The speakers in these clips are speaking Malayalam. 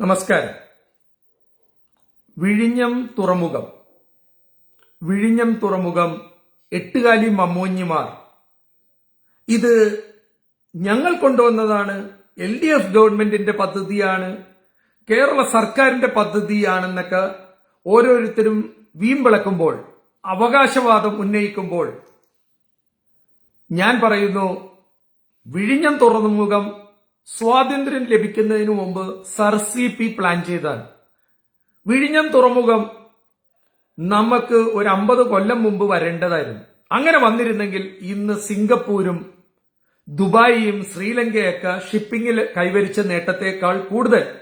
നമസ്കാരം. വിഴിഞ്ഞം തുറമുഖം. വിഴിഞ്ഞം തുറമുഖം എട്ടുകാലി മമ്മൂഞ്ഞിമാർ. ഇത് ഞങ്ങൾ കൊണ്ടുവന്നതാണ് എൽ ഡി എഫ് ഗവൺമെന്റിന്റെ പദ്ധതിയാണ് കേരള സർക്കാരിന്റെ പദ്ധതിയാണെന്നൊക്കെ ഓരോരുത്തരും വീമ്പിളക്കുമ്പോൾ അവകാശവാദം ഉന്നയിക്കുമ്പോൾ ഞാൻ പറയുന്നു വിഴിഞ്ഞം തുറമുഖം സ്വാതന്ത്ര്യം ലഭിക്കുന്നതിന് മുമ്പ് സർ സി പി പ്ലാൻ ചെയ്താൽ വിഴിഞ്ഞം തുറമുഖം നമുക്ക് ഒരു അമ്പത് കൊല്ലം മുമ്പ് വരേണ്ടതായിരുന്നു. അങ്ങനെ വന്നിരുന്നെങ്കിൽ ഇന്ന് സിംഗപ്പൂരും ദുബായിയും ശ്രീലങ്കയൊക്കെ ഷിപ്പിംഗിൽ കൈവരിച്ച നേട്ടത്തെക്കാൾ കൂടുതൽ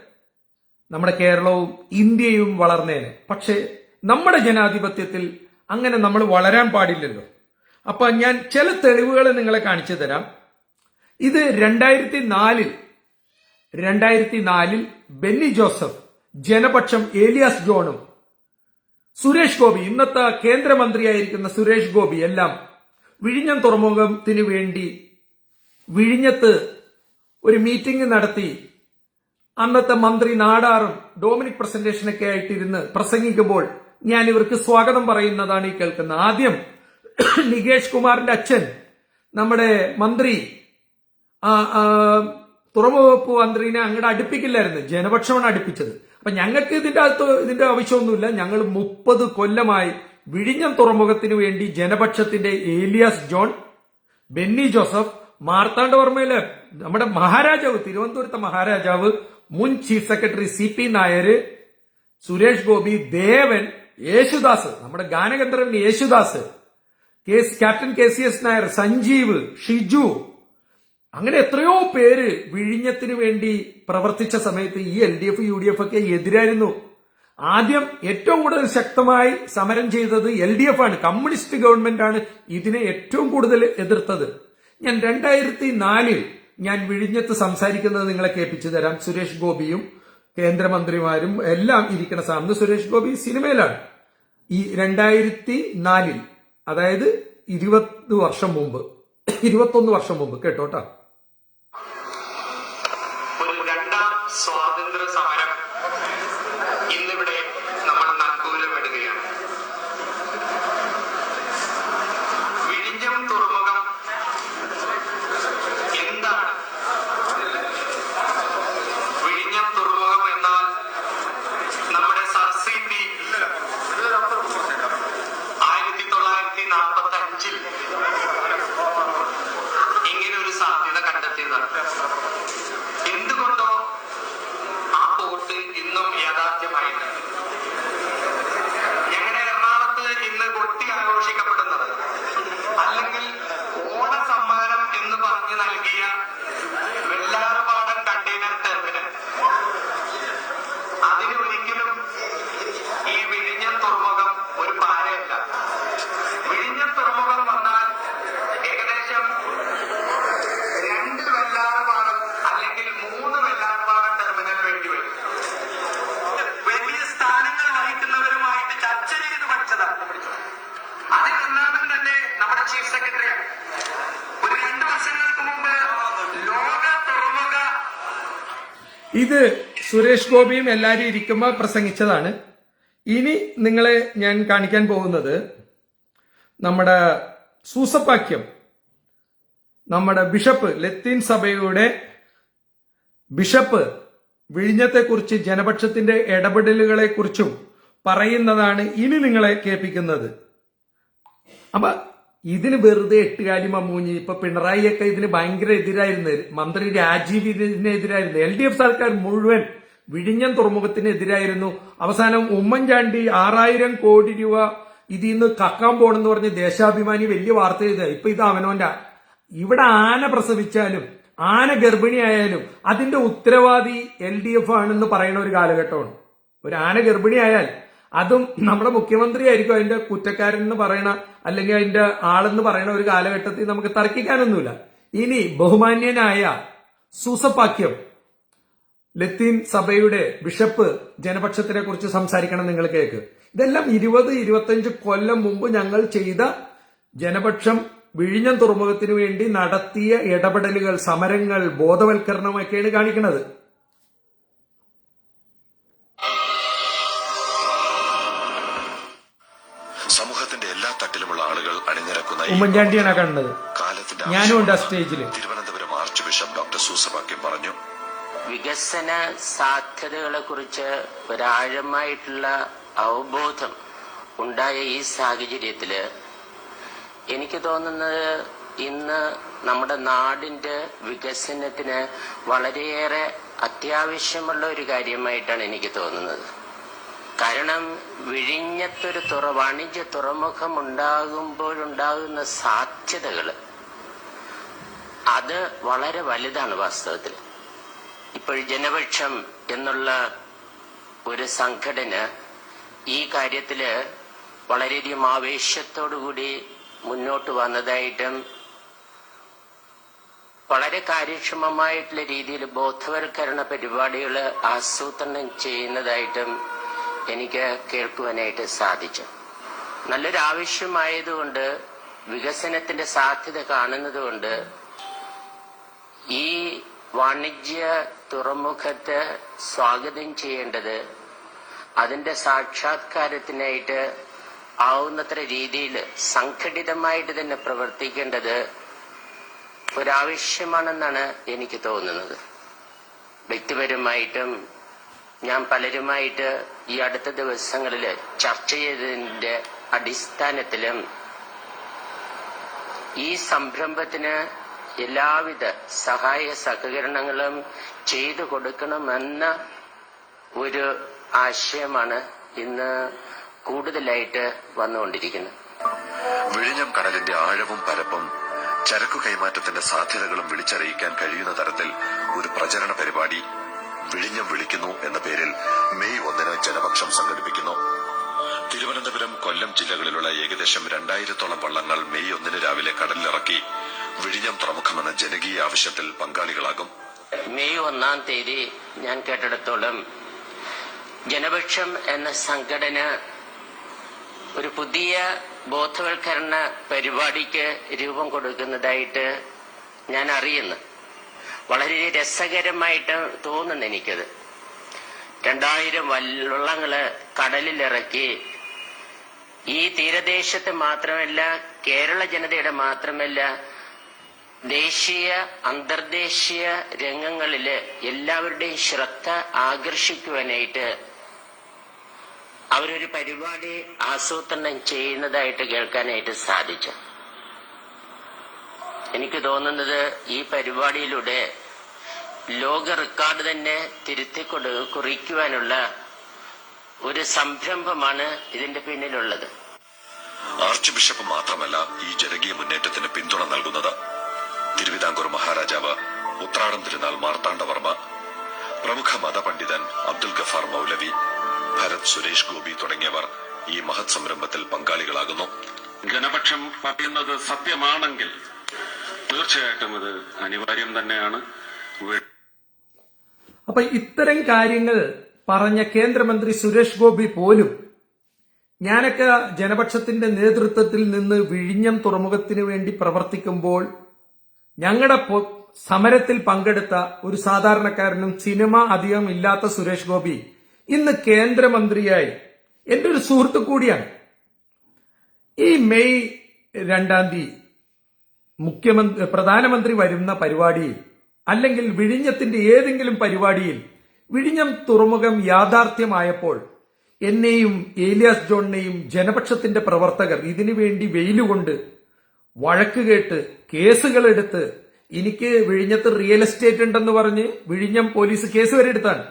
നമ്മുടെ കേരളവും ഇന്ത്യയും വളർന്നേനെ. പക്ഷേ നമ്മുടെ ജനാധിപത്യത്തിൽ അങ്ങനെ നമ്മൾ വളരാൻ പാടില്ലല്ലോ. അപ്പൊ ഞാൻ ചില തെളിവുകൾ നിങ്ങളെ കാണിച്ചു തരാം. ഇത് രണ്ടായിരത്തി നാലിൽ രണ്ടായിരത്തി നാലിൽ ബെന്നി ജോസഫ് ജനപക്ഷം ഏലിയാസ് ജോണും സുരേഷ് ഗോപി ഇന്നത്തെ കേന്ദ്രമന്ത്രിയായിരിക്കുന്ന സുരേഷ് ഗോപി എല്ലാം വിഴിഞ്ഞം തുറമുഖത്തിന് വേണ്ടി വിഴിഞ്ഞത്ത് ഒരു മീറ്റിംഗ് നടത്തി. അന്നത്തെ മന്ത്രി നാടാറും ഡോമിനിക് പ്രസന്റേഷനൊക്കെ ആയിട്ടിരുന്ന് പ്രസംഗിക്കുമ്പോൾ ഞാൻ ഇവർക്ക് സ്വാഗതം പറയുന്നതാണ് ഈ കേൾക്കുന്നത്. ആദ്യം നികേഷ് കുമാറിന്റെ അച്ഛൻ നമ്മുടെ മന്ത്രി തുറമുഖ വകുപ്പ് മന്ത്രിനെ അങ്ങോട്ട് അടുപ്പിക്കില്ലായിരുന്നു. ജനപക്ഷമാണ് അടുപ്പിച്ചത്. അപ്പൊ ഞങ്ങൾക്ക് ഇതിന്റെ അകത്ത് ഇതിന്റെ ആവശ്യമൊന്നുമില്ല. ഞങ്ങൾ മുപ്പത് കൊല്ലമായി വിഴിഞ്ഞം തുറമുഖത്തിന് വേണ്ടി ജനപക്ഷത്തിന്റെ ഏലിയാസ് ജോൺ ബെന്നി ജോസഫ് മാർത്താണ്ഡവർമ്മയിലെ നമ്മുടെ മഹാരാജാവ് തിരുവനന്തപുരത്തെ മഹാരാജാവ് മുൻ chief secretary C P Nair Suresh Gopi Devan Yesudas നമ്മുടെ ഗാനഗന്ധർവൻ Yesudas case captain K C S Nair Sanjeev Shiju അങ്ങനെ എത്രയോ പേര് വിഴിഞ്ഞത്തിന് വേണ്ടി പ്രവർത്തിച്ച സമയത്ത് ഈ L D F U D F ഒക്കെ എതിരായിരുന്നു. ആദ്യം ഏറ്റവും കൂടുതൽ ശക്തമായി സമരം ചെയ്തത് എൽ ഡി എഫ് ആണ്. കമ്മ്യൂണിസ്റ്റ് ഗവൺമെന്റ് ആണ് ഇതിനെ ഏറ്റവും കൂടുതൽ എതിർത്തത്. ഞാൻ രണ്ടായിരത്തി നാലിൽ ഞാൻ വിഴിഞ്ഞത്ത് സംസാരിക്കുന്നത് നിങ്ങളെ കേൾപ്പിച്ചു തരാം. സുരേഷ് ഗോപിയും കേന്ദ്രമന്ത്രിമാരും എല്ലാം ഇരിക്കുന്ന സാമന്ന് സുരേഷ് ഗോപി സിനിമയിലാണ്. ഈ രണ്ടായിരത്തി നാലിൽ അതായത് ഇരുപത് വർഷം മുമ്പ് ഇരുപത്തൊന്ന് വർഷം മുമ്പ് കേട്ടോട്ടാ Thank you. ചീഫ് ഒരു രണ്ട് വർഷങ്ങൾക്ക് മുമ്പ് ലോക തുറമുഖ. ഇത് സുരേഷ് ഗോപിയും എല്ലാരും ഇരിക്കുമ്പോൾ പ്രസംഗിച്ചതാണ്. ഇനി നിങ്ങളെ ഞാൻ കാണിക്കാൻ പോകുന്നത് നമ്മുടെ സൂസപ്പാക്യം നമ്മുടെ ബിഷപ്പ് ലത്തീൻ സഭയുടെ ബിഷപ്പ് വിഴിഞ്ഞത്തെക്കുറിച്ച് ജനപക്ഷത്തിന്റെ ഇടപെടലുകളെ കുറിച്ചും പറയുന്നതാണ് ഇനി നിങ്ങളെ കേൾപ്പിക്കുന്നത്. അപ്പൊ ഇതിന് വെറുതെ എട്ടുകാലി മമ്മൂഞ്ഞി ഇപ്പൊ പിണറായിയൊക്കെ ഇതിന് ഭയങ്കര എതിരായിരുന്നു. മന്ത്രി രാജീവ് ഇതിനെതിരായിരുന്നു എൽ ഡി എഫ് സർക്കാർ മുഴുവൻ വിഴിഞ്ഞം തുറമുഖത്തിനെതിരായിരുന്നു അവസാനം ഉമ്മൻചാണ്ടി ആറായിരം കോടി രൂപ ഇതിൽ നിന്ന് കക്കാൻ പോണെന്ന് പറഞ്ഞ് ദേശാഭിമാനി വലിയ വാർത്ത ചെയ്ത ഇപ്പൊ ഇത് അവനോന്റെ ഇവിടെ ആന പ്രസവിച്ചാലും ആന ഗർഭിണിയായാലും അതിന്റെ ഉത്തരവാദി എൽ ഡി എഫ് ആണെന്ന് പറയുന്ന ഒരു കാലഘട്ടമാണ്. ഒരു ആന ഗർഭിണിയായാൽ അതും നമ്മുടെ മുഖ്യമന്ത്രി ആയിരിക്കും അതിന്റെ കുറ്റക്കാരൻ എന്ന് പറയണ അല്ലെങ്കിൽ അതിന്റെ ആളെന്ന് പറയണ ഒരു കാലഘട്ടത്തിൽ നമുക്ക് തർക്കിക്കാനൊന്നുമില്ല. ഇനി ബഹുമാന്യനായ സൂസപാക്യം ലത്തീൻ സഭയുടെ ബിഷപ്പ് ജനപക്ഷത്തിനെ കുറിച്ച് സംസാരിക്കണം നിങ്ങൾ കേക്ക്. ഇതെല്ലാം ഇരുപത് ഇരുപത്തഞ്ച് കൊല്ലം മുമ്പ് ഞങ്ങൾ ചെയ്ത ജനപക്ഷം വിഴിഞ്ഞം തുറമുഖത്തിന് വേണ്ടി നടത്തിയ ഇടപെടലുകൾ സമരങ്ങൾ ബോധവൽക്കരണമൊക്കെയാണ് കാണിക്കുന്നത് ഈ ഉമ്മൻചാണ്ടിയാണ് കണ്ടത്. ഞാനും ഉണ്ട് ആ സ്റ്റേജിൽ. Thiruvananthapuram arch bishop doctor Soosapakiam പറഞ്ഞു. വികസന സാധ്യതകളെ കുറിച്ച് ഒരാഴമായിട്ടുള്ള അവബോധം ഉണ്ടായ ഈ സാഹചര്യത്തിൽ എനിക്ക് തോന്നുന്നത് ഇന്ന് നമ്മുടെ നാടിന്റെ വികസനത്തിന് വളരെയേറെ അത്യാവശ്യമുള്ള ഒരു കാര്യമായിട്ടാണ് എനിക്ക് തോന്നുന്നത്. കാരണം വിഴിഞ്ഞത്തൊരു തുറ വാണിജ്യ തുറമുഖം ഉണ്ടാകുമ്പോഴുണ്ടാകുന്ന സാധ്യതകൾ അത് വളരെ വലുതാണ് വാസ്തവത്തിൽ ഇപ്പോൾ ജനപക്ഷം എന്നുള്ള ഒരു സംഘടന ഈ കാര്യത്തിൽ വളരെയധികം ആവേശത്തോടുകൂടി മുന്നോട്ട് വന്നതായിട്ടും വളരെ കാര്യക്ഷമമായിട്ടുള്ള രീതിയിൽ ബോധവൽക്കരണ പരിപാടികൾ ആസൂത്രണം ചെയ്യുന്നതായിട്ടും എനിക്ക് കേൾക്കുവാനായിട്ട് സാധിച്ചു. നല്ലൊരു ആവശ്യമായതുകൊണ്ട് വികസനത്തിന്റെ സാധ്യത കാണുന്നതുകൊണ്ട് ഈ വാണിജ്യ തുറമുഖത്തെ സ്വാഗതം ചെയ്യേണ്ടത് അതിന്റെ സാക്ഷാത്കാരത്തിനായിട്ട് ആവുന്നത്ര രീതിയിൽ സംഘടിതമായിട്ട് തന്നെ പ്രവർത്തിക്കേണ്ടത് ഒരാവശ്യമാണെന്നാണ് എനിക്ക് തോന്നുന്നത്. വ്യക്തിപരമായിട്ടും ഞാൻ പലരുമായിട്ട് ഈ അടുത്ത ദിവസങ്ങളിൽ ചർച്ച ചെയ്തതിന്റെ അടിസ്ഥാനത്തിലും ഈ സംരംഭത്തിന് എല്ലാവിധ സഹായ സഹകരണങ്ങളും ചെയ്തു കൊടുക്കണമെന്ന ഒരു ആശയമാണ് ഇന്ന് കൂടുതലായിട്ട് വന്നുകൊണ്ടിരിക്കുന്നത്. വിഴിഞ്ഞം കടലിന്റെ ആഴവും പരപ്പും ചരക്കു കൈമാറ്റത്തിന്റെ സാധ്യതകളും വിളിച്ചറിയിക്കാൻ കഴിയുന്ന തരത്തിൽ ഒരു പ്രചരണ പരിപാടി വിഴിഞ്ഞം വിളിക്കുന്നു എന്ന പേരിൽ മെയ് ഒന്നിന് ജനപക്ഷം സംഘടിപ്പിക്കുന്നു. തിരുവനന്തപുരം കൊല്ലം ജില്ലകളിലുള്ള ഏകദേശം രണ്ടായിരത്തോളം വള്ളങ്ങൾ മെയ് ഒന്നിന് രാവിലെ കടലിലിറക്കി വിഴിഞ്ഞം തുറമുഖമെന്ന ജനകീയ ആവശ്യത്തിൽ പങ്കാളികളാകും. മെയ് ഒന്നാം തീയതി ഞാൻ കേട്ടിടത്തോളം. ജനപക്ഷം എന്ന സംഘടന ഒരു പുതിയ ബോധവൽക്കരണ പരിപാടിക്ക് രൂപം കൊടുക്കുന്നതായിട്ട് ഞാൻ അറിയുന്നു. വളരെ രസകരമായിട്ട് തോന്നുന്നു എനിക്കത്. രണ്ടായിരം വള്ളങ്ങൾ കടലിലിറക്കി ഈ തീരദേശത്ത് മാത്രമല്ല കേരള ജനതയുടെ മാത്രമല്ല ദേശീയ അന്തർദേശീയ രംഗങ്ങളിൽ എല്ലാവരുടെയും ശ്രദ്ധ ആകർഷിക്കുവാനായിട്ട് അവരൊരു പരിപാടി ആസൂത്രണം ചെയ്യുന്നതായിട്ട് കേൾക്കാനായിട്ട് സാധിച്ചു. എനിക്ക് തോന്നുന്നത് ഈ പരിപാടിയിലൂടെ ലോക റെക്കോർഡ് തന്നെ തിരുത്തി കുറിക്കുവാനുള്ള ഒരു സംരംഭമാണ് ഇതിന്റെ പിന്നിലുള്ളത്. ആർച്ച് ബിഷപ്പ് മാത്രമല്ല ഈ ജനകീയ മുന്നേറ്റത്തിന് പിന്തുണ നൽകുന്നത്. തിരുവിതാംകൂർ മഹാരാജാവ് ഉത്രാടം തിരുനാൾ മാർത്താണ്ഡവർമ്മ പ്രമുഖ മതപണ്ഡിതൻ അബ്ദുൽ ഗഫാർ മൗലവി ഭരത് സുരേഷ് ഗോപി തുടങ്ങിയവർ ഈ മഹത് സംരംഭത്തിൽ പങ്കാളികളാകുന്നു. ജനപക്ഷം പറയുന്നത് സത്യമാണെങ്കിൽ തീർച്ചയായിട്ടും ഇത് അനിവാര്യം തന്നെയാണ്. അപ്പൊ ഇത്തരം കാര്യങ്ങൾ പറഞ്ഞ കേന്ദ്രമന്ത്രി സുരേഷ് ഗോപി പോലും ഞാനൊക്കെ ജനപക്ഷത്തിന്റെ നേതൃത്വത്തിൽ നിന്ന് വിഴിഞ്ഞം തുറമുഖത്തിന് വേണ്ടി പ്രവർത്തിക്കുമ്പോൾ ഞങ്ങളുടെ സമരത്തിൽ പങ്കെടുത്ത ഒരു സാധാരണക്കാരനും സിനിമ അധികം ഇല്ലാത്ത സുരേഷ് ഗോപി ഇന്ന് കേന്ദ്രമന്ത്രിയായി. എന്റെ ഒരു സുഹൃത്തു കൂടിയാണ്. ഈ മെയ് രണ്ടാം തീയതി മുഖ്യമന്ത്രി പ്രധാനമന്ത്രി വരുന്ന പരിപാടിയിൽ അല്ലെങ്കിൽ വിഴിഞ്ഞത്തിന്റെ ഏതെങ്കിലും പരിപാടിയിൽ വിഴിഞ്ഞം തുറമുഖം യാഥാർത്ഥ്യമായപ്പോൾ എന്നെയും ഏലിയാസ് ജോണിനെയും ജനപക്ഷത്തിന്റെ പ്രവർത്തകർ ഇതിനുവേണ്ടി വെയിലുകൊണ്ട് വഴക്ക് കേട്ട് കേസുകളെടുത്ത് എനിക്ക് വിഴിഞ്ഞത്ത് റിയൽ എസ്റ്റേറ്റ് ഉണ്ടെന്ന് പറഞ്ഞ് വിഴിഞ്ഞം പോലീസ് കേസ് വരെ എടുത്താണ്.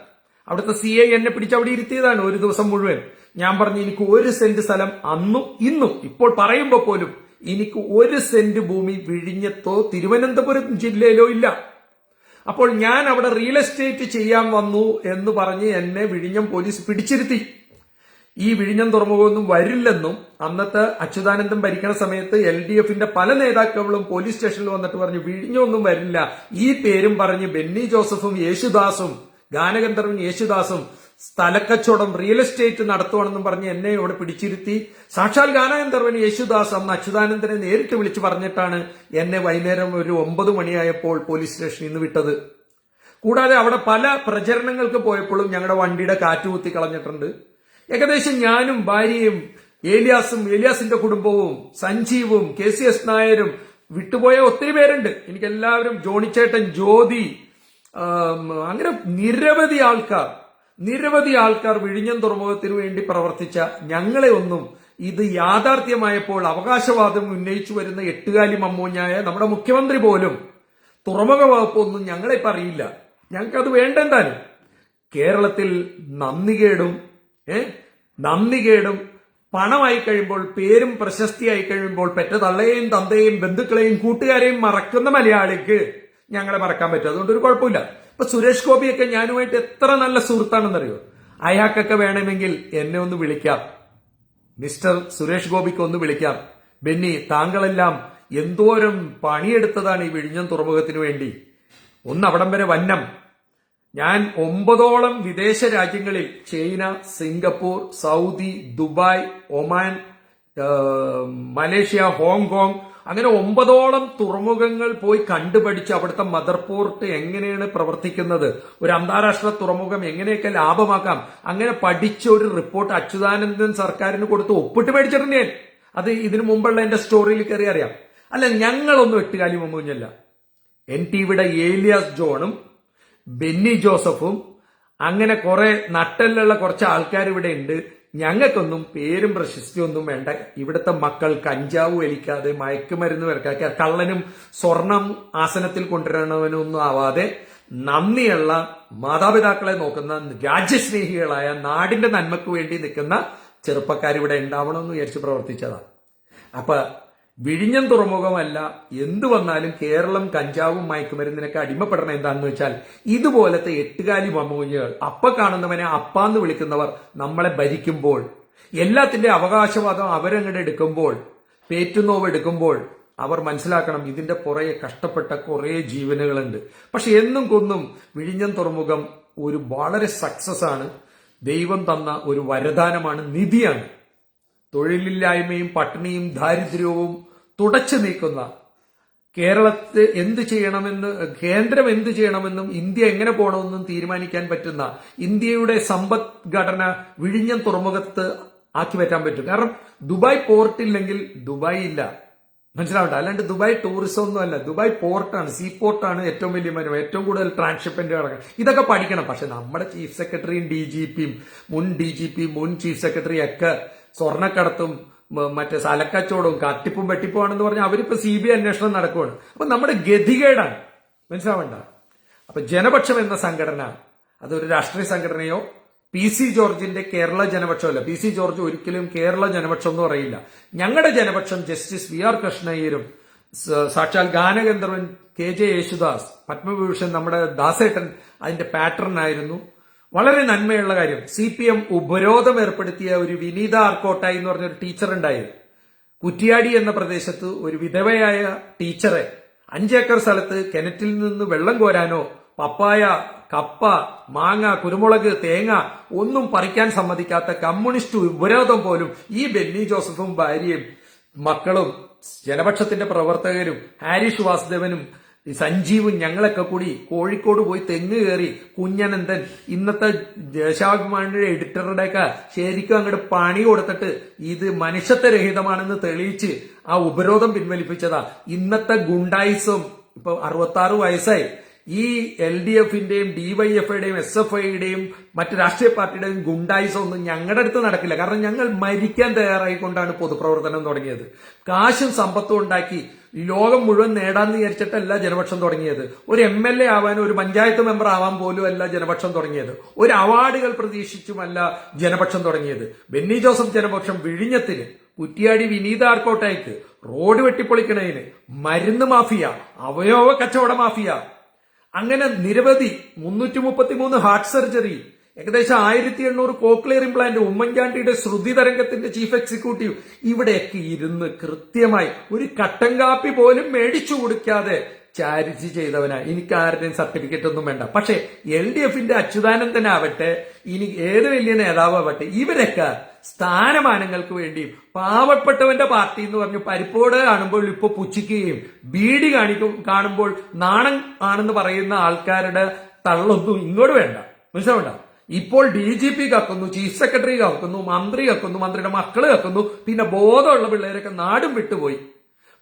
അവിടുത്തെ സി ഐ എന്നെ പിടിച്ച് അവിടെ ഇരുത്തിയതാണ് ഒരു ദിവസം മുഴുവൻ. ഞാൻ പറഞ്ഞു എനിക്ക് ഒരു സെന്റ് സ്ഥലം അന്നും ഇന്നും ഇപ്പോൾ പറയുമ്പോൾ പോലും എനിക്ക് ഒരു സെന്റ് ഭൂമി വിഴിഞ്ഞത്തോ തിരുവനന്തപുരം ജില്ലയിലോ ഇല്ല. അപ്പോൾ ഞാൻ അവിടെ റിയൽ എസ്റ്റേറ്റ് ചെയ്യാൻ വന്നു എന്ന് പറഞ്ഞ് എന്നെ വിഴിഞ്ഞം പോലീസ് പിടിച്ചിരുത്തി. ഈ വിഴിഞ്ഞം തുറമുഖമൊന്നും വരില്ലെന്നും അന്നത്തെ അച്യുതാനന്ദൻ ഭരിക്കണ സമയത്ത് എൽ ഡി എഫിന്റെ പല നേതാക്കളും പോലീസ് സ്റ്റേഷനിൽ വന്നിട്ട് പറഞ്ഞു വിഴിഞ്ഞൊന്നും വരില്ല. ഈ പേരും പറഞ്ഞ് ബെന്നി ജോസഫും യേശുദാസും ഗാനഗന്ധർവൻ യേശുദാസും സ്ഥലക്കച്ചവടം റിയൽ എസ്റ്റേറ്റ് നടത്തുവാണെന്നും പറഞ്ഞ് എന്നെ ഇവിടെ പിടിച്ചിരുത്തി. സാക്ഷാൽ ഗാനഗന്ധർവൻ യേശുദാസ് അന്ന് അച്യുതാനന്ദനെ നേരിട്ട് വിളിച്ചു പറഞ്ഞിട്ടാണ് എന്നെ വൈകുന്നേരം ഒരു ഒമ്പത് മണിയായപ്പോൾ പോലീസ് സ്റ്റേഷനിൽ നിന്ന് വിട്ടത്. കൂടാതെ അവിടെ പല പ്രചരണങ്ങൾക്ക് പോയപ്പോഴും ഞങ്ങളുടെ വണ്ടിയുടെ കാറ്റ് കുത്തി കളഞ്ഞിട്ടുണ്ട്. ഏകദേശം ഞാനും ഭാര്യയും ഏലിയാസും ഏലിയാസിന്റെ കുടുംബവും സഞ്ജീവും കെ സി എസ് നായരും വിട്ടുപോയ ഒത്തിരി പേരുണ്ട്. എനിക്ക് എല്ലാവരും ജോണിച്ചേട്ടൻ ജ്യോതി അങ്ങനെ നിരവധി ആൾക്കാർ. നിരവധി ആൾക്കാർ വിഴിഞ്ഞം തുറമുഖത്തിനു വേണ്ടി പ്രവർത്തിച്ച ഞങ്ങളെ ഒന്നും ഇത് യാഥാർത്ഥ്യമായപ്പോൾ അവകാശവാദം ഉന്നയിച്ചു വരുന്ന എട്ടുകാലി മമ്മൂഞ്ഞായ നമ്മുടെ മുഖ്യമന്ത്രി പോലും തുറമുഖ വകുപ്പൊന്നും ഞങ്ങളെ പറയില്ല ഞങ്ങൾക്കത് വേണ്ടെന്താനും കേരളത്തിൽ നന്ദികേടും ഏ? നന്ദികേടും പണമായി കഴിയുമ്പോൾ പേരും പ്രശസ്തിയായി കഴിയുമ്പോൾ പെറ്റ തള്ളയെയും തന്തയെയും ബന്ധുക്കളെയും കൂട്ടുകാരെയും മറക്കുന്ന മലയാളിക്ക് ഞങ്ങളെ മറക്കാൻ പറ്റും. അതുകൊണ്ട് ഒരു കുഴപ്പമില്ല. ഇപ്പൊ സുരേഷ് ഗോപിയൊക്കെ ഞാനുമായിട്ട് എത്ര നല്ല സുഹൃത്താണെന്നറിയോ? അയാൾക്കൊക്കെ വേണമെങ്കിൽ എന്നെ ഒന്ന് വിളിക്കാം. മിസ്റ്റർ സുരേഷ് ഗോപിക്ക് ഒന്ന് വിളിക്കാം. ബെന്നി താങ്കളെല്ലാം എന്തോരം പണിയെടുത്തതാണ് ഈ വിഴിഞ്ഞം തുറമുഖത്തിന് വേണ്ടി? ഒന്ന് അവിടം വരെ വന്നം. ഞാൻ ഒമ്പതോളം വിദേശ രാജ്യങ്ങളിൽ China Singapore Saudi Dubai Oman Malaysia Hong Kong അങ്ങനെ ഒമ്പതോളം തുറമുഖങ്ങൾ പോയി കണ്ടുപഠിച്ച് അവിടുത്തെ മദർ പോർട്ട് എങ്ങനെയാണ് പ്രവർത്തിക്കുന്നത്? ഒരു അന്താരാഷ്ട്ര തുറമുഖം എങ്ങനെയൊക്കെ ലാഭമാക്കാം? അങ്ങനെ പഠിച്ച ഒരു റിപ്പോർട്ട് അച്യുതാനന്ദൻ സർക്കാരിന് കൊടുത്ത് ഒപ്പിട്ട് മേടിച്ചിട്ടുണ്ട് ഞാൻ. അത് ഇതിനു മുമ്പുള്ള എന്റെ സ്റ്റോറിയിൽ കയറി അറിയാം. അല്ല ഞങ്ങളൊന്നും എട്ടുകാലി മുമ്പുഞ്ഞല്ല എൻ ടി വിയുടെ ഏലിയാസ് ജോണും ബെന്നി ജോസഫും അങ്ങനെ കുറെ നട്ടലിലുള്ള കുറച്ച് ആൾക്കാർ ഇവിടെ ഉണ്ട്. ഞങ്ങൾക്കൊന്നും പേരും പ്രശസ്തിയൊന്നും വേണ്ട. ഇവിടുത്തെ മക്കൾ കഞ്ചാവ് വലിക്കാതെ മയക്കുമരുന്ന് വരക്കാതെ കള്ളനും സ്വർണം ആസനത്തിൽ കൊണ്ടുവരണവനൊന്നും ആവാതെ നന്ദിയുള്ള മാതാപിതാക്കളെ നോക്കുന്ന രാജ്യസ്നേഹികളായ നാടിന്റെ നന്മക്ക് വേണ്ടി നിൽക്കുന്ന ചെറുപ്പക്കാരിവിടെ ഉണ്ടാവണമെന്ന് വിചാരിച്ച് പ്രവർത്തിച്ചതാണ്. അപ്പൊ വിഴിഞ്ഞം തുറമുഖമല്ല എന്തു വന്നാലും കേരളം കഞ്ചാവും മയക്കുമരുന്നിനൊക്കെ അടിമപ്പെടണം എന്താണെന്ന് വെച്ചാൽ ഇതുപോലത്തെ എട്ടുകാലി മമ്മൂഞ്ഞുകൾ അപ്പ കാണുന്നവനെ അപ്പാന്ന് വിളിക്കുന്നവർ നമ്മളെ ഭരിക്കുമ്പോൾ എല്ലാത്തിന്റെ അവകാശവാദം അവരങ്ങടെ എടുക്കുമ്പോൾ പേറ്റുനോവ് എടുക്കുമ്പോൾ അവർ മനസ്സിലാക്കണം ഇതിന്റെ പുറകെ കഷ്ടപ്പെട്ട കുറേ ജീവനുകളുണ്ട്. പക്ഷെ എന്നും കൊന്നും വിഴിഞ്ഞം തുറമുഖം ഒരു വളരെ സക്സസ് ആണ്. ദൈവം തന്ന ഒരു വരദാനമാണ് നിധിയാണ്. തൊഴിലില്ലായ്മയും പട്ടിണിയും ദാരിദ്ര്യവും തുടച്ചു നീക്കുന്ന കേരളത്തെ എന്ത് ചെയ്യണമെന്ന് കേന്ദ്രം എന്ത് ചെയ്യണമെന്നും ഇന്ത്യ എങ്ങനെ പോകണമെന്നും തീരുമാനിക്കാൻ പറ്റുന്ന ഇന്ത്യയുടെ സമ്പദ്ഘടന വിഴിഞ്ഞം തുറമുഖത്ത് ആക്കി പറ്റാൻ പറ്റും. കാരണം ദുബായ് പോർട്ടില്ലെങ്കിൽ ദുബായ് ഇല്ല. മനസ്സിലാവട്ടെ? അല്ലാണ്ട് ദുബായ് ടൂറിസം ഒന്നും അല്ല. ദുബായ് പോർട്ടാണ് സീ പോർട്ടാണ് ഏറ്റവും വലിയ മരം ഏറ്റവും കൂടുതൽ ട്രാൻസ്ഷിപ്മെന്റ് നടക്കുന്നത് ഇതൊക്കെ പഠിക്കണം. പക്ഷെ നമ്മുടെ ചീഫ് സെക്രട്ടറിയും ഡി ജി പിയും മുൻ ഡി ജി മുൻ ചീഫ് സെക്രട്ടറി ഒക്കെ സ്വർണക്കടത്തും മറ്റേ സ്ഥലക്കച്ചവടവും കട്ടിപ്പും വെട്ടിപ്പുമാണെന്ന് പറഞ്ഞാൽ അവരിപ്പോ സി ബി ഐ അന്വേഷണം നടക്കുകയാണ് അപ്പൊ നമ്മുടെ ഗതികേടാണ്. മനസ്സിലാവണ്ട? അപ്പൊ ജനപക്ഷം എന്ന സംഘടന അതൊരു രാഷ്ട്രീയ സംഘടനയോ പി സി ജോർജിന്റെ കേരള ജനപക്ഷമല്ല. പി സി ജോർജ് ഒരിക്കലും കേരള ജനപക്ഷം എന്ന് പറയില്ല. ഞങ്ങളുടെ ജനപക്ഷം ജസ്റ്റിസ് വി ആർ കൃഷ്ണയ്യരും സാക്ഷാൽ ഗാനഗന്ധർവൻ കെ ജെ യേശുദാസ് പത്മവിഭൂഷൺ നമ്മുടെ ദാസേട്ടൻ അതിന്റെ പാറ്റേൺ ആയിരുന്നു. വളരെ നന്മയുള്ള കാര്യം. സി പി എം ഉപരോധം ഏർപ്പെടുത്തിയ ഒരു വിനീത ആർക്കോട്ടായി എന്ന് പറഞ്ഞൊരു ടീച്ചർ ഉണ്ടായിരുന്നു കുറ്റിയാടി എന്ന പ്രദേശത്ത് ഒരു വിധവയായ ടീച്ചറെ അഞ്ചേക്കർ സ്ഥലത്ത് കിണറ്റിൽ നിന്ന് വെള്ളം കോരാനോ പപ്പായ കപ്പ മാങ്ങ കുരുമുളക് തേങ്ങ ഒന്നും പറിക്കാൻ സമ്മതിക്കാത്ത കമ്മ്യൂണിസ്റ്റ് ഉപരോധം പോലും ഈ ബെന്നി ജോസഫും ഭാര്യയും മക്കളും ജനപക്ഷത്തിന്റെ പ്രവർത്തകരും ഹാരിഷ് വാസുദേവനും ഈ സഞ്ജീവും ഞങ്ങളൊക്കെ കൂടി കോഴിക്കോട് പോയി തെങ്ങ് കയറി കുഞ്ഞനന്ദൻ ഇന്നത്തെ ദേശാഭിമാനിയുടെ എഡിറ്ററുടെയൊക്കെ ശരിക്കും അങ്ങോട്ട് പണി കൊടുത്തിട്ട് ഇത് മനുഷ്യത്വരഹിതമാണെന്ന് തെളിയിച്ച് ആ ഉപരോധം പിൻവലിപ്പിച്ചതാ. ഇന്നത്തെ ഗുണ്ടായിസും ഇപ്പൊ അറുപത്തി വയസ്സായി. ഈ എൽ ഡി എഫിന്റെയും ഡിവൈഎഫ്ഐയുടെയും എസ് എഫ് ഐയുടെയും മറ്റ് രാഷ്ട്രീയ പാർട്ടിയുടെയും ഗുണ്ടായിസം ഒന്നും ഞങ്ങളുടെ അടുത്ത് നടക്കില്ല. കാരണം ഞങ്ങൾ മരിക്കാൻ തയ്യാറായിക്കൊണ്ടാണ് പൊതുപ്രവർത്തനം തുടങ്ങിയത്. കാശും സമ്പത്തും ഉണ്ടാക്കി ലോകം മുഴുവൻ നേടാന്ന് വിചാരിച്ചിട്ടല്ല ജനപക്ഷം തുടങ്ങിയത്. ഒരു എം എൽ എ ആവാനും ഒരു പഞ്ചായത്ത് മെമ്പർ ആവാൻ പോലും അല്ല ജനപക്ഷം തുടങ്ങിയത്. ഒരു അവാർഡുകൾ പ്രതീക്ഷിച്ചുമല്ല ജനപക്ഷം തുടങ്ങിയത്. ബെന്നി ജോസഫ് ജനപക്ഷം വിഴിഞ്ഞത്തിന് കുറ്റിയാടി വിനീത ആർക്കോട്ടായിക്ക് റോഡ് വെട്ടിപ്പൊളിക്കണതിന് മരുന്ന് മാഫിയ അവയവ കച്ചവട മാഫിയ. അങ്ങനെ നിരവധി മുന്നൂറ്റി മുപ്പത്തി മൂന്ന് ഹാർട്ട് സർജറി ഏകദേശം ആയിരത്തി എണ്ണൂറ് കോക്ലിയർ ഇംപ്ലാന്റ് ഉമ്മൻചാണ്ടിയുടെ ശ്രുതി തരംഗത്തിന്റെ ചീഫ് എക്സിക്യൂട്ടീവ് ഇവിടെയൊക്കെ ഇരുന്ന് കൃത്യമായി ഒരു കട്ടൻ കാപ്പി പോലും മേടിച്ചു കൊടുക്കാതെ ചാരിറ്റി ചെയ്തവനാ. എനിക്ക് ആരുടെയും സർട്ടിഫിക്കറ്റ് ഒന്നും വേണ്ട. പക്ഷെ എൽ ഡി എഫിന്റെ അച്യുതാനന്ദനാവട്ടെ ഇനി ഏത് വലിയ നേതാവാവട്ടെ ഇവരൊക്കെ സ്ഥാനമാനങ്ങൾക്ക് വേണ്ടിയും പാവപ്പെട്ടവന്റെ പാർട്ടി എന്ന് പറഞ്ഞു പരിപ്പോട് കാണുമ്പോൾ ഇപ്പൊ പുച്ഛിക്കുകയും ബീഡി കാണിക്കും കാണുമ്പോൾ നാണം ആണെന്ന് പറയുന്ന ആൾക്കാരുടെ തള്ളൊന്നും ഇങ്ങോട്ട് വേണ്ട. മനസ്സിലാവണ്ട ഇപ്പോൾ ഡി ജി പി കക്കുന്നു ചീഫ് സെക്രട്ടറി കക്കുന്നു മന്ത്രി കക്കുന്നു മന്ത്രിയുടെ മക്കൾ കക്കുന്നു പിന്നെ ബോധമുള്ള പിള്ളേരൊക്കെ നാടും വിട്ടുപോയി.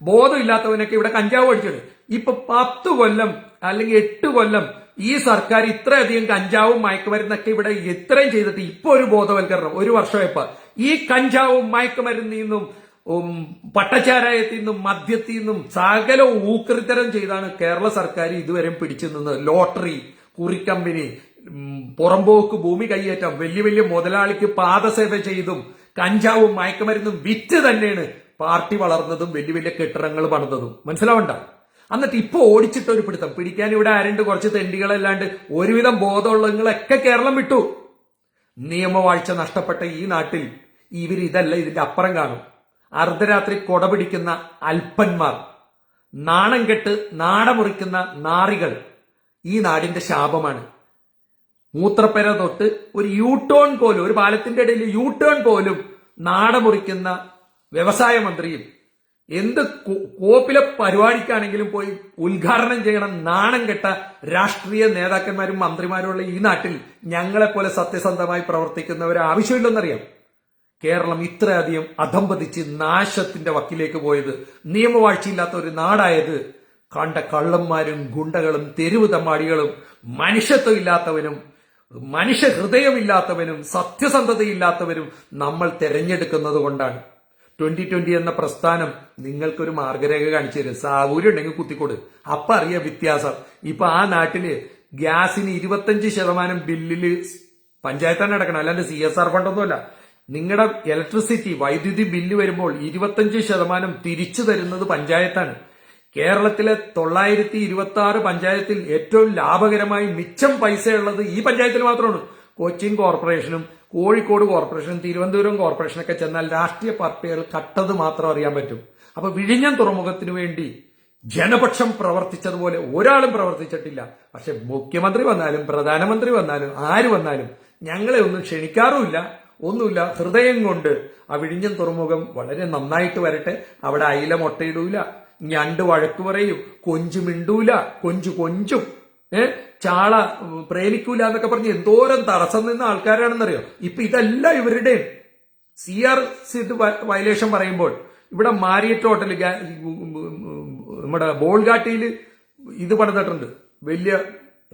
ബോധമില്ലാത്തവനൊക്കെ ഇവിടെ കഞ്ചാവ് അടിച്ചിട്ട് ഇപ്പൊ പത്ത് കൊല്ലം അല്ലെങ്കിൽ എട്ട് കൊല്ലം ഈ സർക്കാർ ഇത്രയധികം കഞ്ചാവും മയക്കുമരുന്നൊക്കെ ഇവിടെ ഇത്രയും ചെയ്തിട്ട് ഇപ്പൊ ഒരു ബോധവൽക്കരണം ഒരു വർഷമായപ്പോ. ഈ കഞ്ചാവും മയക്കുമരുന്നിൽ നിന്നും പട്ടച്ചാരായത്തിൽ നിന്നും മദ്യത്തിൽ നിന്നും സകല ഊക്കൃതരം ചെയ്താണ് കേരള സർക്കാർ ഇതുവരെ പിടിച്ചു നിന്നത്. ലോട്ടറി കുറിക്കമ്പനി പുറമ്പോക്ക് ഭൂമി കൈയേറ്റം വലിയ വലിയ മുതലാളിക്ക് പാദസേവ ചെയ്തും കഞ്ചാവും മയക്കുമരുന്നും വിറ്റ് തന്നെയാണ് പാർട്ടി വളർന്നതും വലിയ വലിയ കെട്ടിടങ്ങൾ പണിതതും. മനസ്സിലാവണ്ട? എന്നിട്ട് ഇപ്പൊ ഓടിച്ചിട്ട് ഒരു പിടുത്തം. പിടിക്കാൻ ഇവിടെ ആരുണ്ട്? കുറച്ച് തെണ്ടികളല്ലാണ്ട് ഒരുവിധം ബോധമുള്ളങ്ങളൊക്കെ കേരളം വിട്ടു. നിയമവാഴ്ച നഷ്ടപ്പെട്ട ഈ നാട്ടിൽ ഇവർ ഇതല്ല ഇതിന്റെ അപ്പുറം കാണും. അർദ്ധരാത്രി കൊട പിടിക്കുന്ന അൽപ്പന്മാർ നാണം കെട്ട് നാടമുറിക്കുന്ന നാറികൾ ഈ നാടിന്റെ ശാപമാണ്. മൂത്രപ്പെര തൊട്ട് ഒരു യൂ ടേൺ പോലും ഒരു പാലത്തിന്റെ ഇടയിൽ യൂ ടേൺ പോലും നാടമുറിക്കുന്ന വ്യവസായ മന്ത്രിയും എന്ത് കോപ്പിലെ പരിപാടിക്കാണെങ്കിലും പോയി ഉദ്ഘാടനം ചെയ്യണം നാണം കെട്ട രാഷ്ട്രീയ നേതാക്കന്മാരും മന്ത്രിമാരുമുള്ള ഈ നാട്ടിൽ ഞങ്ങളെപ്പോലെ സത്യസന്ധമായി പ്രവർത്തിക്കുന്നവർ ആവശ്യമില്ലെന്നറിയാം. കേരളം ഇത്രയധികം അധംപതിച്ച് നാശത്തിന്റെ വക്കിലേക്ക് പോയത് നിയമവാഴ്ചയില്ലാത്ത ഒരു നാടായത് കണ്ട കള്ളന്മാരും ഗുണ്ടകളും തെരുവ് തമ്മാടികളും മനുഷ്യത്വം ഇല്ലാത്തവനും മനുഷ്യ ഹൃദയമില്ലാത്തവനും സത്യസന്ധതയില്ലാത്തവരും നമ്മൾ തെരഞ്ഞെടുക്കുന്നത് കൊണ്ടാണ്. ട്വന്റി ട്വന്റി എന്ന പ്രസ്ഥാനം നിങ്ങൾക്കൊരു മാർഗരേഖ കാണിച്ചു തരും. സാഹൂര്യം ഉണ്ടെങ്കിൽ കുത്തിക്കൊട്. അപ്പൊ അറിയാം വ്യത്യാസം. ഇപ്പൊ ആ നാട്ടിൽ ഗ്യാസിന് ഇരുപത്തഞ്ച് ശതമാനം ബില്ലിൽ പഞ്ചായത്താണ് അടക്കണം അല്ലാണ്ട് സി എസ് ആർ ഫണ്ടൊന്നുമല്ല. നിങ്ങളുടെ ഇലക്ട്രിസിറ്റി വൈദ്യുതി ബില്ല് വരുമ്പോൾ ഇരുപത്തഞ്ച് ശതമാനം തിരിച്ചു തരുന്നത് പഞ്ചായത്താണ്. കേരളത്തിലെ തൊള്ളായിരത്തി ഇരുപത്തി ആറ് പഞ്ചായത്തിൽ ഏറ്റവും ലാഭകരമായി മിച്ചം പൈസയുള്ളത് ഈ പഞ്ചായത്തിൽ മാത്രമാണ്. കൊച്ചിൻ കോർപ്പറേഷനും കോഴിക്കോട് കോർപ്പറേഷനും തിരുവനന്തപുരം കോർപ്പറേഷനൊക്കെ ചെന്നാൽ രാഷ്ട്രീയ പാർട്ടികൾ കട്ടത് മാത്രം അറിയാൻ പറ്റും. അപ്പൊ വിഴിഞ്ഞം തുറമുഖത്തിനു വേണ്ടി ജനപക്ഷം പ്രവർത്തിച്ചതുപോലെ ഒരാളും പ്രവർത്തിച്ചിട്ടില്ല. പക്ഷെ മുഖ്യമന്ത്രി വന്നാലും പ്രധാനമന്ത്രി വന്നാലും ആര് വന്നാലും ഞങ്ങളെ ഒന്നും ക്ഷണിക്കാറുമില്ല. ഒന്നുമില്ല ഹൃദയം കൊണ്ട് ആ വിഴിഞ്ഞം തുറമുഖം വളരെ നന്നായിട്ട് വരട്ടെ. അവിടെ അയില മുട്ടയിടൂല. ഞണ്ട് വഴക്ക് പറയും. കൊഞ്ചു മിണ്ടൂല കൊഞ്ചു കൊഞ്ചും. ഏ? ചാള പ്രേമിക്കൂല എന്നൊക്കെ പറഞ്ഞ് എന്തോരം തടസ്സം നിന്ന ആൾക്കാരാണെന്നറിയോ? ഇപ്പൊ ഇതല്ല ഇവരുടെയും. സി ആർ സിഡ് വയലേഷൻ പറയുമ്പോൾ ഇവിടെ മാരിയറ്റ് ഹോട്ടൽ നമ്മുടെ ബോൾഗാട്ടിയിൽ ഇത് പണിതിട്ടുണ്ട്. വലിയ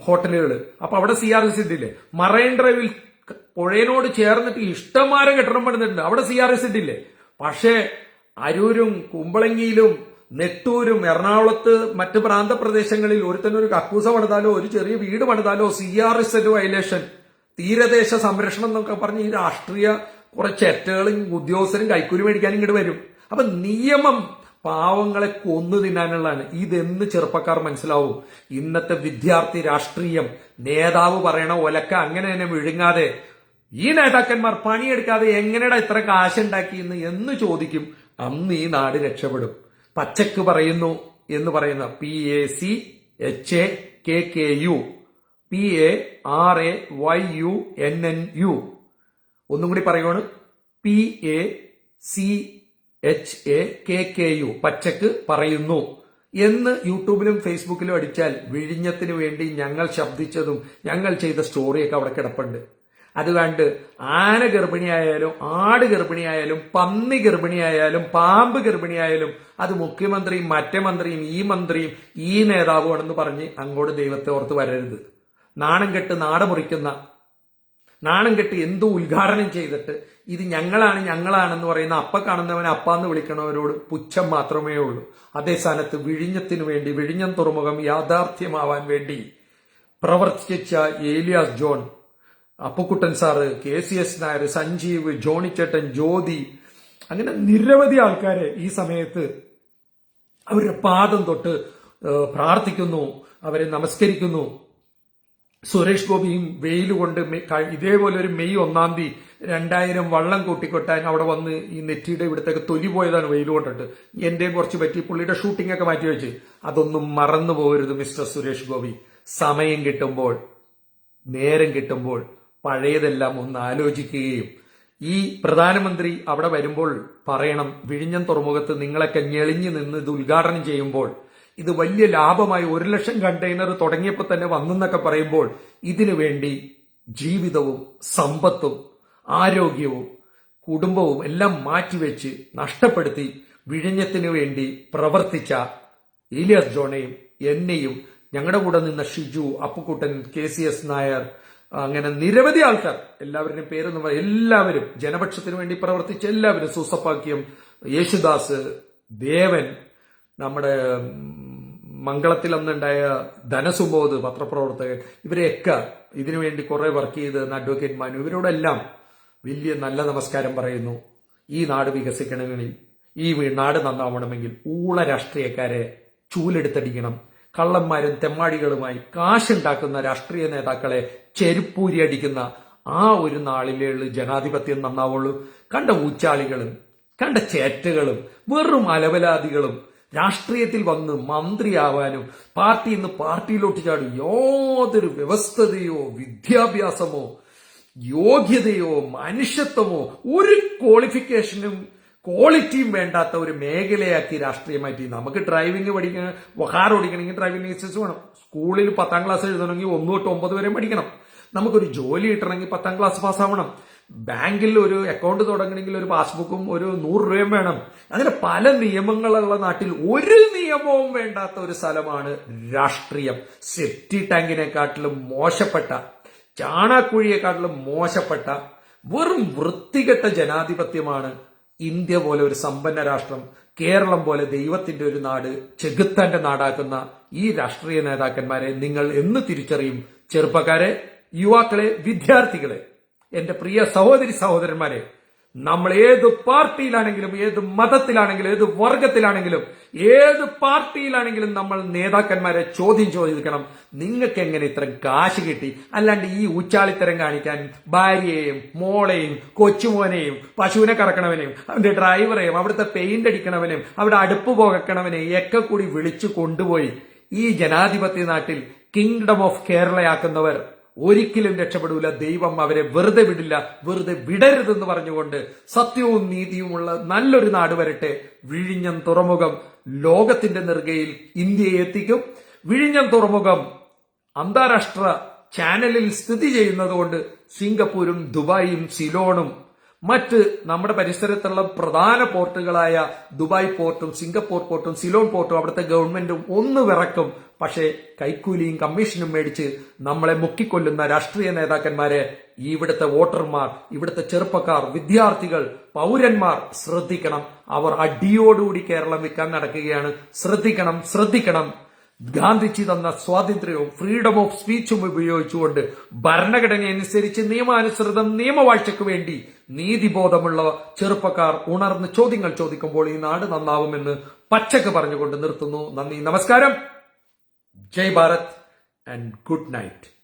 ഹോട്ടലുകൾ അപ്പൊ അവിടെ സി ആർ സിഡ് ഇല്ലേ? മറൈൻ ഡ്രൈവിൽ പുഴയനോട് ചേർന്നിട്ട് ഇഷ്ടംമാരെ കെട്ടിടം പണിതിട്ടുണ്ട്. അവിടെ സി ആർ സിഡ് ഇല്ലേ? പക്ഷേ അരൂരും കുമ്പളങ്ങിയിലും നെട്ടൂരും എറണാകുളത്ത് മറ്റ് പ്രാന്തപ്രദേശങ്ങളിൽ ഒരുത്തനൊരു കക്കൂസ പണിതാലോ ഒരു ചെറിയ വീട് പണിതാലോ C R S L violation തീരദേശ സംരക്ഷണം എന്നൊക്കെ പറഞ്ഞ് ഈ രാഷ്ട്രീയ കുറച്ച് എറ്റകളും ഉദ്യോഗസ്ഥരും കൈക്കൂലി മേടിക്കാൻ ഇങ്ങോട്ട് വരും. അപ്പൊ നിയമം പാവങ്ങളെ കൊന്നു തിന്നാനുള്ളതാണ്. ഇതെന്ന് ചെറുപ്പക്കാർ മനസ്സിലാവും. ഇന്നത്തെ വിദ്യാർത്ഥി രാഷ്ട്രീയം നേതാവ് പറയണ ഒലക്ക അങ്ങനെ തന്നെ വിഴുങ്ങാതെ ഈ നേതാക്കന്മാർ പണിയെടുക്കാതെ എങ്ങനെയാ ഇത്ര കാശുണ്ടാക്കിയെന്ന് എന്ന് ചോദിക്കും. അന്ന് ഈ നാട് രക്ഷപ്പെടും. പച്ചക്ക് പറയുന്നു എന്ന് പറയുന്ന P A C H A K K U P A R A Y U N N U ഒന്നും കൂടി പറയുവാണ്. P A C H A K K U പച്ചക്ക് പറയുന്നു. എന്ന് യൂട്യൂബിലും ഫേസ്ബുക്കിലും അടിച്ചാൽ വിഴിഞ്ഞത്തിന് വേണ്ടി ഞങ്ങൾ ശബ്ദിച്ചതും ഞങ്ങൾ ചെയ്ത സ്റ്റോറിയൊക്കെ അവിടെ കിടപ്പുണ്ട്. അതുകൊണ്ട് ആന ഗർഭിണിയായാലും ആട് ഗർഭിണിയായാലും പന്നി ഗർഭിണിയായാലും പാമ്പ് ഗർഭിണിയായാലും അത് മുഖ്യമന്ത്രിയും മറ്റേ മന്ത്രിയും ഈ മന്ത്രിയും ഈ നേതാവുമാണെന്ന് പറഞ്ഞ് അങ്ങോട്ട് ദൈവത്തെ ഓർത്ത് വരരുത്. നാണം കെട്ട് നാട് മുറിക്കുന്ന നാണം കെട്ട് എന്തോ ഉദ്ഘാടനം ചെയ്തിട്ട് ഇത് ഞങ്ങളാണ് ഞങ്ങളാണെന്ന് പറയുന്ന അപ്പ കാണുന്നവനെ അപ്പാന്ന് വിളിക്കണവരോട് പുച്ഛം മാത്രമേ ഉള്ളൂ. അതേ സ്ഥാനത്ത് വിഴിഞ്ഞത്തിന് വേണ്ടി വിഴിഞ്ഞം തുറമുഖം യാഥാർത്ഥ്യമാവാൻ വേണ്ടി പ്രവർത്തിച്ച Elias John Appukuttan sir K C S Nair Sanjeev ജോണിച്ചേട്ടൻ Jyothi അങ്ങനെ നിരവധി ആൾക്കാരെ ഈ സമയത്ത് അവരുടെ പാദം തൊട്ട് പ്രാർത്ഥിക്കുന്നു അവരെ നമസ്കരിക്കുന്നു. സുരേഷ് ഗോപിയും വെയിൽ കൊണ്ട് ഇതേപോലെ ഒരു മെയ് ഒന്നാം തീയതി രണ്ടായിരം വള്ളം കൂട്ടിക്കൊട്ടാൻ അവിടെ വന്ന് ഈ നെറ്റിയുടെ ഇവിടത്തേക്ക് തൊലി പോയതാണ് വെയിൽ കൊണ്ടിട്ട്. എന്റെയും കുറച്ച് പറ്റി പുള്ളിയുടെ ഷൂട്ടിംഗ് ഒക്കെ മാറ്റി വെച്ച്. അതൊന്നും മറന്നു പോകരുത് മിസ്റ്റർ സുരേഷ് ഗോപി. സമയം കിട്ടുമ്പോൾ നേരം കിട്ടുമ്പോൾ പഴയതെല്ലാം ഒന്ന് ആലോചിക്കുകയും ഈ പ്രധാനമന്ത്രി അവിടെ വരുമ്പോൾ പറയണം വിഴിഞ്ഞം തുറമുഖത്ത് നിങ്ങളൊക്കെ ഞെളിഞ്ഞു നിന്ന് ഇത് ഉദ്ഘാടനം ചെയ്യുമ്പോൾ ഇത് വലിയ ലാഭമായി ഒരു ലക്ഷം കണ്ടെയ്നർ തുടങ്ങിയപ്പോൾ തന്നെ വന്നെന്നൊക്കെ പറയുമ്പോൾ ഇതിനു വേണ്ടി ജീവിതവും സമ്പത്തും ആരോഗ്യവും കുടുംബവും എല്ലാം മാറ്റിവെച്ച് നഷ്ടപ്പെടുത്തി വിഴിഞ്ഞത്തിനു വേണ്ടി പ്രവർത്തിച്ച ഇലിയസ് ജോണയും എന്നെയും ഞങ്ങളുടെ കൂടെ നിന്ന Shiju Appukuttan K C S Nair അങ്ങനെ നിരവധി ആൾക്കാർ എല്ലാവരുടെയും പേരൊന്നും പറയാം എല്ലാവരും ജനപക്ഷത്തിന് വേണ്ടി പ്രവർത്തിച്ച എല്ലാവരും സൂസപ്പാക്യം യേശുദാസ് ദേവൻ നമ്മുടെ മംഗളത്തിൽ അന്നുണ്ടായ ധനസുബോധ് പത്രപ്രവർത്തകൻ ഇവരെയൊക്കെ ഇതിനുവേണ്ടി കുറെ വർക്ക് ചെയ്ത് അഡ്വക്കേറ്റ് മനു ഇവരോടെല്ലാം വലിയ നല്ല നമസ്കാരം പറയുന്നു. ഈ നാട് വികസിക്കണമെങ്കിൽ ഈ നാട് നന്നാവണമെങ്കിൽ ഊള രാഷ്ട്രീയക്കാരെ ചൂലെടുത്തടിക്കണം. കള്ളന്മാരും തെമ്മാടികളുമായി കാശുണ്ടാക്കുന്ന രാഷ്ട്രീയ നേതാക്കളെ ചെരുപ്പൂരി അടിക്കുന്ന ആ ഒരു നാളിലേ ഉള്ളൂ ജനാധിപത്യം നന്നാവുള്ളൂ. കണ്ട ഊച്ചാളികളും കണ്ട ചേറ്റകളും വെറും അലവലാദികളും രാഷ്ട്രീയത്തിൽ വന്ന് മന്ത്രിയാവാനും പാർട്ടിയിൽ നിന്ന് പാർട്ടിയിലോട്ട് ചാടും യാതൊരു വ്യവസ്ഥതയോ വിദ്യാഭ്യാസമോ യോഗ്യതയോ മനുഷ്യത്വമോ ഒരു ക്വാളിഫിക്കേഷനും ക്വാളിറ്റിയും വേണ്ടാത്ത ഒരു മേഖലയാക്കി രാഷ്ട്രീയം നമുക്ക് ഡ്രൈവിംഗ് പഠിക്കണം കാർ ഓടിക്കണമെങ്കിൽ ഡ്രൈവിംഗ് ലൈസൻസ് വേണം. സ്കൂളിൽ പത്താം ക്ലാസ് എഴുതണമെങ്കിൽ ഒന്ന് തൊട്ട് ഒമ്പത് വരെ പഠിക്കണം. നമുക്കൊരു ജോലി കിട്ടണമെങ്കിൽ പത്താം ക്ലാസ് പാസ്സാവണം. ബാങ്കിൽ ഒരു അക്കൗണ്ട് തുടങ്ങണമെങ്കിൽ ഒരു പാസ്ബുക്കും ഒരു നൂറ് രൂപയും വേണം. അങ്ങനെ പല നിയമങ്ങളുള്ള നാട്ടിൽ ഒരു നിയമവും വേണ്ടാത്ത ഒരു സ്ഥലമാണ് രാഷ്ട്രീയം. സെഫ്റ്റി ടാങ്കിനെക്കാട്ടിലും മോശപ്പെട്ട ചാണാക്കുഴിയെക്കാട്ടിലും മോശപ്പെട്ട വെറും വൃത്തികെട്ട ജനാധിപത്യമാണ് ഇന്ത്യ പോലെ ഒരു സമ്പന്ന രാഷ്ട്രം കേരളം പോലെ ദൈവത്തിന്റെ ഒരു നാട് ചെകുത്താന്റെ നാടാക്കുന്ന ഈ രാഷ്ട്രീയ നേതാക്കന്മാരെ നിങ്ങൾ എന്ന് തിരിച്ചറിയും. ചെറുപ്പക്കാരെ യുവാക്കളെ വിദ്യാർത്ഥികളെ എന്റെ പ്രിയ സഹോദരി സഹോദരന്മാരെ നമ്മൾ ഏത് പാർട്ടിയിലാണെങ്കിലും ഏത് മതത്തിലാണെങ്കിലും ഏത് വർഗത്തിലാണെങ്കിലും ഏത് പാർട്ടിയിലാണെങ്കിലും നമ്മൾ നേതാക്കന്മാരെ ചോദ്യം ചോദിക്കണം. നിങ്ങൾക്ക് എങ്ങനെ ഇത്ര കാശ് കിട്ടി? അല്ലാണ്ട് ഈ ഉച്ചാളിത്തരം കാണിക്കാൻ ഭാര്യയെയും മോളെയും കൊച്ചുമോനെയും പശുവിനെ കറക്കണവനെയും അവന്റെ ഡ്രൈവറെയും അവിടുത്തെ പെയിന്റ് അടിക്കണവനെയും അവിടെ അടുപ്പ് പോകക്കണവനെയും ഒക്കെ കൂടി വിളിച്ചു കൊണ്ടുപോയി ഈ ജനാധിപത്യ നാട്ടിൽ കിങ്ഡം ഓഫ് കേരളയാക്കുന്നവർ. ഒരിക്കലും രക്ഷപ്പെടൂല. ദൈവം അവരെ വെറുതെ വിടില്ല. വെറുതെ വിടരുതെന്ന് പറഞ്ഞുകൊണ്ട് സത്യവും നീതിയുമുള്ള നല്ലൊരു നാട് വരട്ടെ. വിഴിഞ്ഞം തുറമുഖം ലോകത്തിന്റെ നെറുകയിൽ ഇന്ത്യയെ എത്തിക്കും. വിഴിഞ്ഞം തുറമുഖം അന്താരാഷ്ട്ര ചാനലിൽ സ്ഥിതി ചെയ്യുന്നതുകൊണ്ട് സിംഗപ്പൂരും ദുബായും സിലോണും മറ്റ് നമ്മുടെ പരിസരത്തുള്ള പ്രധാന പോർട്ടുകളായ ദുബായ് പോർട്ടും സിംഗപ്പൂർ പോർട്ടും സിലോൺ പോർട്ടും അവിടുത്തെ ഗവൺമെന്റും ഒന്ന് വിറക്കും. പക്ഷേ കൈക്കൂലിയും കമ്മീഷനും മേടിച്ച് നമ്മളെ മുക്കിക്കൊല്ലുന്ന രാഷ്ട്രീയ നേതാക്കന്മാരെ ഇവിടുത്തെ വോട്ടർമാർ ഇവിടുത്തെ ചെറുപ്പക്കാർ വിദ്യാർത്ഥികൾ പൗരന്മാർ ശ്രദ്ധിക്കണം. അവർ അടിയോടുകൂടി കേരളം വിൽക്കാൻ നടക്കുകയാണ്. ശ്രദ്ധിക്കണം ശ്രദ്ധിക്കണം. ഗാന്ധിജി തന്ന സ്വാതന്ത്ര്യവും ഫ്രീഡം ഓഫ് സ്പീച്ചും ഉപയോഗിച്ചുകൊണ്ട് ഭരണഘടന അനുസരിച്ച് നിയമാനുസൃതം നിയമവാഴ്ചയ്ക്ക് വേണ്ടി നീതിബോധമുള്ള ചെറുപ്പക്കാർ ഉണർന്ന് ചോദ്യങ്ങൾ ചോദിക്കുമ്പോൾ ഈ നാട് നന്നാവുമെന്ന് പച്ചക്ക് പറഞ്ഞുകൊണ്ട് നിർത്തുന്നു. നന്ദി. നമസ്കാരം. ജയ് ഭാരത് ആൻഡ് ഗുഡ് നൈറ്റ്